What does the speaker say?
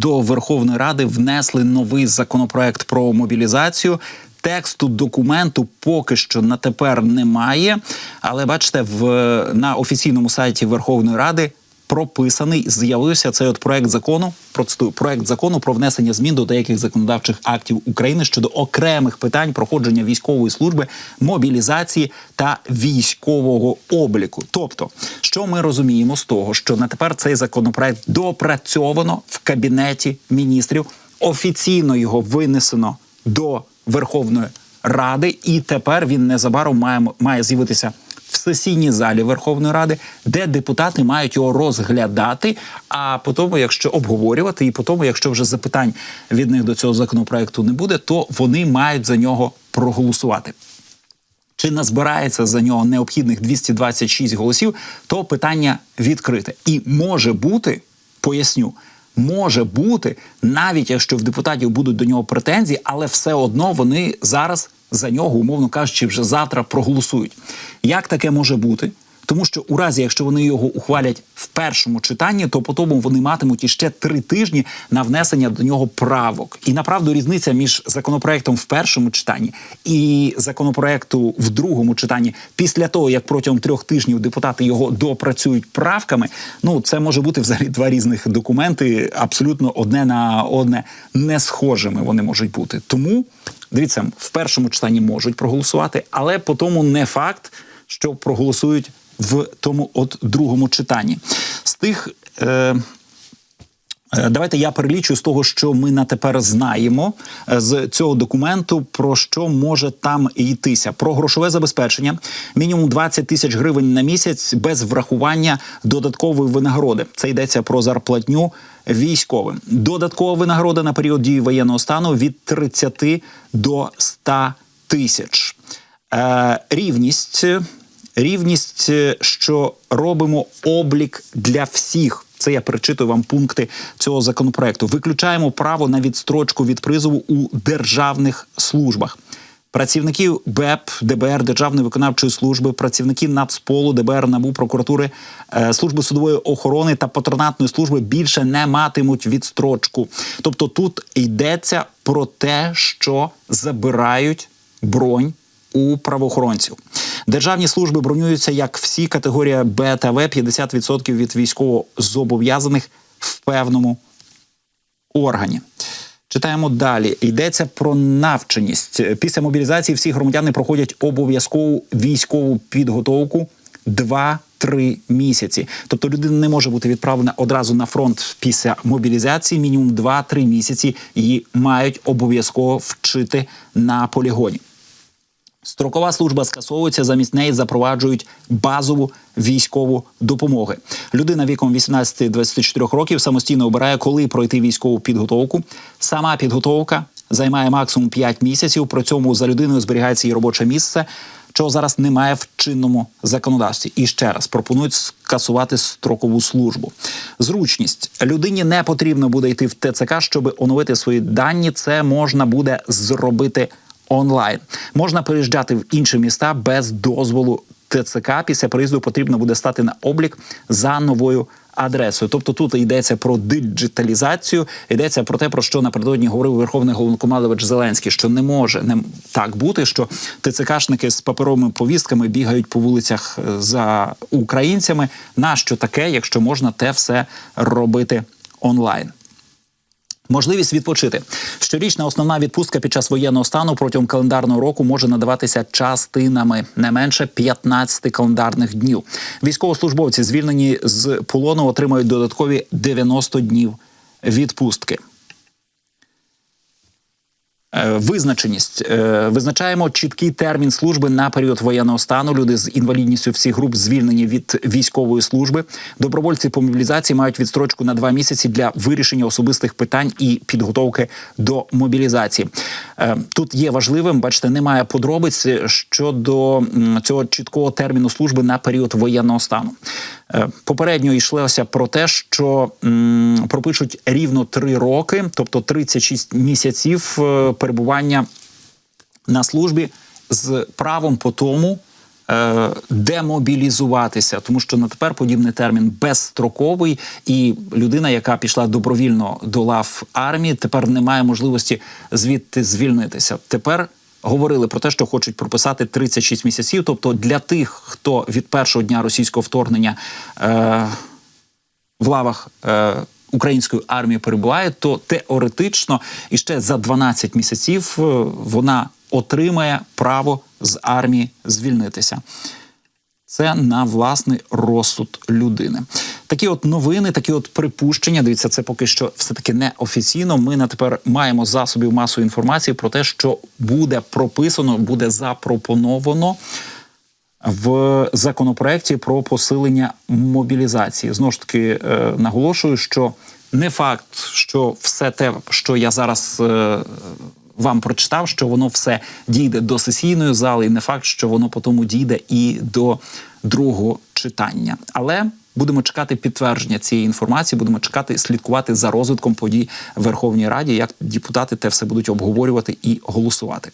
до Верховної Ради внесли новий законопроект про мобілізацію. Тексту документу поки що на тепер немає, але бачите, в на офіційному сайті Верховної Ради прописаний з'явився цей от проект закону. Процитую проект закону про внесення змін до деяких законодавчих актів України щодо окремих питань проходження військової служби, мобілізації та військового обліку. Тобто, що ми розуміємо з того, що на тепер цей законопроект допрацьовано в кабінеті міністрів, офіційно його винесено до Верховної Ради, і тепер він незабаром має, має з'явитися сесійній залі Верховної Ради, де депутати мають його розглядати. А потім, якщо обговорювати, і потім, якщо вже запитань від них до цього законопроекту не буде, то вони мають за нього проголосувати. Чи назбирається за нього необхідних 226 голосів, то питання відкрите. І може бути, поясню, може бути, навіть якщо в депутатів будуть до нього претензії, але все одно вони зараз за нього, умовно кажучи, вже завтра проголосують. Як таке може бути? Тому що у разі, якщо вони його ухвалять в першому читанні, то по тому вони матимуть іще три тижні на внесення до нього правок. І направду різниця між законопроектом в першому читанні і законопроекту в другому читанні, після того як протягом трьох тижнів депутати його допрацюють правками. Ну це може бути взагалі два різних документи, абсолютно одне на одне не схожими. Вони можуть бути. Тому дивіться, в першому читанні можуть проголосувати, але по тому не факт, що проголосують в тому от другому читанні. З тих. Е, Давайте я перелічу з того, що ми на тепер знаємо з цього документу, про що може там йтися: про грошове забезпечення, мінімум 20 тисяч гривень на місяць без врахування додаткової винагороди. Це йдеться про зарплатню військовим. Додаткова винагорода на період дії воєнного стану від 30 до 100 тисяч. Е, рівність рівність, що робимо облік для всіх. Це я перечитую вам пункти цього законопроекту. Виключаємо право на відстрочку від призову у державних службах. Працівників БЕП, ДБР, Державної виконавчої служби, працівники Нацполу, ДБР, НАБУ, прокуратури, служби судової охорони та патронатної служби більше не матимуть відстрочку. Тобто тут йдеться про те, що забирають бронь у правоохоронців. Державні служби бронюються як всі категорія Б та В 50% від військово зобов'язаних в певному органі. Читаємо далі. Йдеться про навченість. Після мобілізації всі громадяни проходять обов'язкову військову підготовку 2-3 місяці. Тобто людина не може бути відправлена одразу на фронт після мобілізації. Мінімум 2-3 місяці її мають обов'язково вчити на полігоні. Строкова служба скасовується, замість неї запроваджують базову військову допомогу. Людина віком 18-24 років самостійно обирає, коли пройти військову підготовку. Сама підготовка займає максимум 5 місяців. При цьому за людиною зберігається її робоче місце, чого зараз немає в чинному законодавстві. І ще раз пропонують скасувати строкову службу. Зручність людині не потрібно буде йти в ТЦК, щоб оновити свої дані. Це можна буде зробити онлайн. Можна переїжджати в інші міста без дозволу ТЦК. Після приїзду потрібно буде стати на облік за новою. Адресою, тобто тут йдеться про диджиталізацію, йдеться про те, про що напередодні говорив Верховний головнокомандувач Зеленський, що не може не так бути, що ТЦКшники з паперовими повістками бігають по вулицях е, за українцями. Нащо таке, якщо можна те все робити онлайн? Можливість відпочити щорічна основна відпустка під час воєнного стану протягом календарного року може надаватися частинами не менше 15 календарних днів. Військовослужбовці, звільнені з полону, отримають додаткові 90 днів відпустки. Е, визначеність е, визначаємо чіткий термін служби на період воєнного стану. Люди з інвалідністю всіх груп звільнені від військової служби. Добровольці по мобілізації мають відстрочку на два місяці для вирішення особистих питань і підготовки до мобілізації. Е, тут є важливим, бачите, немає подробиць щодо цього чіткого терміну служби на період воєнного стану. Е, попередньо йшлося про те, що пропишуть рівно три роки, тобто 36 місяців е, перебування на службі з правом по тому е, демобілізуватися, тому що на тепер подібний термін безстроковий, і людина, яка пішла добровільно до лав армії, тепер не має можливості звідти звільнитися. Тепер говорили про те, що хочуть прописати 36 місяців. Тобто для тих, хто від першого дня російського вторгнення. Е, в лавах е, української армії перебуває, то теоретично і ще за 12 місяців е, вона отримає право з армії звільнитися. Це на власний розсуд людини. Такі от новини, такі от припущення. Дивіться, це поки що все таки не офіційно. Ми на тепер маємо засобів масової інформації про те, що буде прописано, буде запропоновано в законопроекті про посилення мобілізації. Знову ж таки е, наголошую, що не факт, що все те, що я зараз е, вам прочитав, що воно все дійде до сесійної зали, і не факт, що воно потім дійде і до другого читання. Але будемо чекати підтвердження цієї інформації, будемо чекати, слідкувати за розвитком подій в Верховній Раді, як депутати те все будуть обговорювати і голосувати.